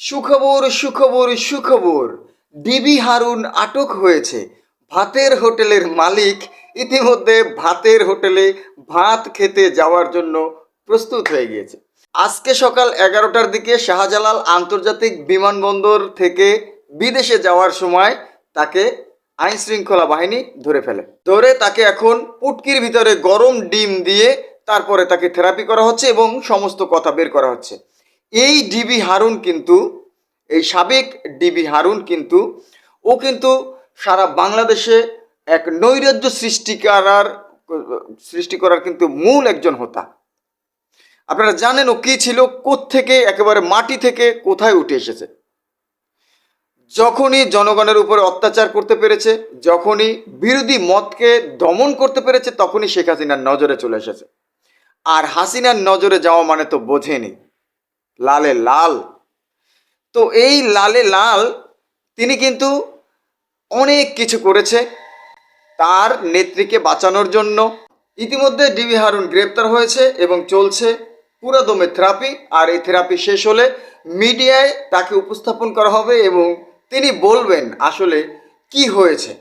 সুখবর সুখবর সুখবর। ডিবি হারুন আটক হয়েছে। ভাতের হোটেলের মালিক ইতিমধ্যে ভাতের হোটেলে ভাত খেতে যাওয়ার জন্য প্রস্তুত হয়ে গিয়েছে। আজকে সকাল এগারোটার দিকে শাহজালাল আন্তর্জাতিক বিমানবন্দর থেকে বিদেশে যাওয়ার সময় তাকে আইন শৃঙ্খলা বাহিনী ধরে ফেলে। ধরে তাকে এখন পুটকির ভিতরে গরম ডিম দিয়ে তারপরে তাকে থেরাপি করা হচ্ছে এবং সমস্ত কথা বের করা হচ্ছে। এই ডিবি হারুন কিন্তু, এই সাবেক ডিবি হারুন কিন্তু, ও কিন্তু সারা বাংলাদেশে এক নৈরাজ্য সৃষ্টি করার সৃষ্টি করার কিন্তু মূল একজন হোতা। আপনারা জানেন ও কী ছিল থেকে একেবারে মাটি থেকে কোথায় উঠে এসেছে। যখনই জনগণের উপরে অত্যাচার করতে পেরেছে, যখনই বিরোধী মতকে দমন করতে পেরেছে, তখনই শেখ হাসিনার নজরে চলে এসেছে। আর হাসিনার নজরে যাওয়া মানে তো বোঝেনি। লালে লাল। তো এই লালে লাল তিনি কিন্তু অনেক কিছু করেছে তার নেত্রীকে বাঁচানোর জন্য। ইতিমধ্যে ডিবি হারুন গ্রেপ্তার হয়েছে এবং চলছে পুরাদমে থেরাপি, আর এই থেরাপি শেষ হলে মিডিয়ায় তাকে উপস্থাপন করা হবে এবং তিনি বলবেন আসলে কি হয়েছে,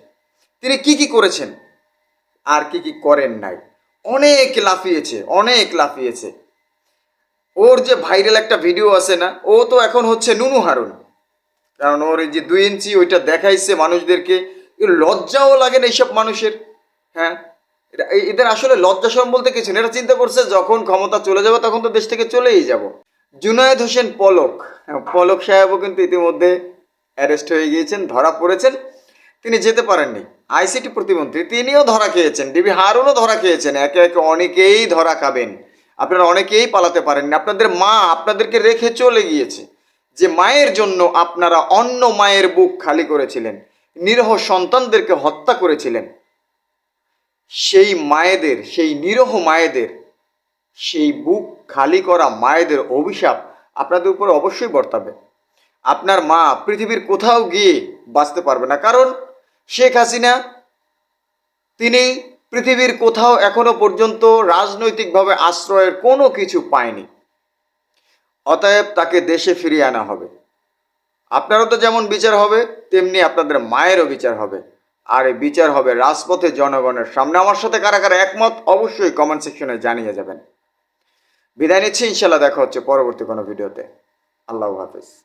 তিনি কি কি করেছেন, আর কি কি করেন নাই। অনেক লাফিয়েছে অনেক লাফিয়েছে। ওর যে ভাইরাল একটা ভিডিও আছে না ও তো এখন হচ্ছে নুনু হারুন। কারণ ওর যে দুই ইঞ্চি ওইটা দেখাইছে মানুষদেরকে লজ্জাও লাগে না এইসব মানুষের। হ্যাঁ? এটা এদের আসলে লজ্জা সরম বলতে কিছু নেই। এরা চিন্তা করছে যখন ক্ষমতা চলে যাবে তখন তো দেশ থেকে চলেই যাব। জুনায়েদ হোসেন পলক হ্যাঁ, পলক সাহেবও কিন্তু ইতিমধ্যে অ্যারেস্ট হয়ে গিয়েছেন ধরা পড়েছেন। তিনি যেতে পারেননি। আইসিটি প্রতিমন্ত্রী তিনিও ধরা খেয়েছেন। ডিবি হারুনও ধরা খেয়েছেন। একে একে অনেকেই ধরা খাবেন। আপনারা অনেকেই পালাতে পারেননি। আপনাদের মা আপনাদেরকে রেখে চলে গিয়েছে। যে মায়ের জন্য আপনারা অন্য মায়ের বুক খালি করেছিলেন, নিরহ সন্তানদেরকে হত্যা করেছিলেন, সেই মায়েদের, সেই নিরহ মায়েদের, সেই বুক খালি করা মায়েদের অভিশাপ আপনাদের উপর অবশ্যই বর্তাবে। আপনার মা পৃথিবীর কোথাও গিয়ে বাঁচতে পারবে না। কারণ শেখ হাসিনা, তিনি পৃথিবীর কোথাও এখনও পর্যন্ত রাজনৈতিকভাবে আশ্রয়ের কোনো কিছু পায়নি। অতএব তাকে দেশে ফিরিয়ে আনা হবে। আপনারও তো যেমন বিচার হবে, তেমনি আপনাদের মায়েরও বিচার হবে। আর এই বিচার হবে রাজপথে জনগণের সামনে। আমার সাথে কারা কারা একমত, অবশ্যই কমেন্ট সেকশনে জানিয়ে যাবেন। বিদায় নিচ্ছি ইনশাল্লাহ দেখা হচ্ছে পরবর্তী কোনো ভিডিওতে। আল্লাহ হাফিজ।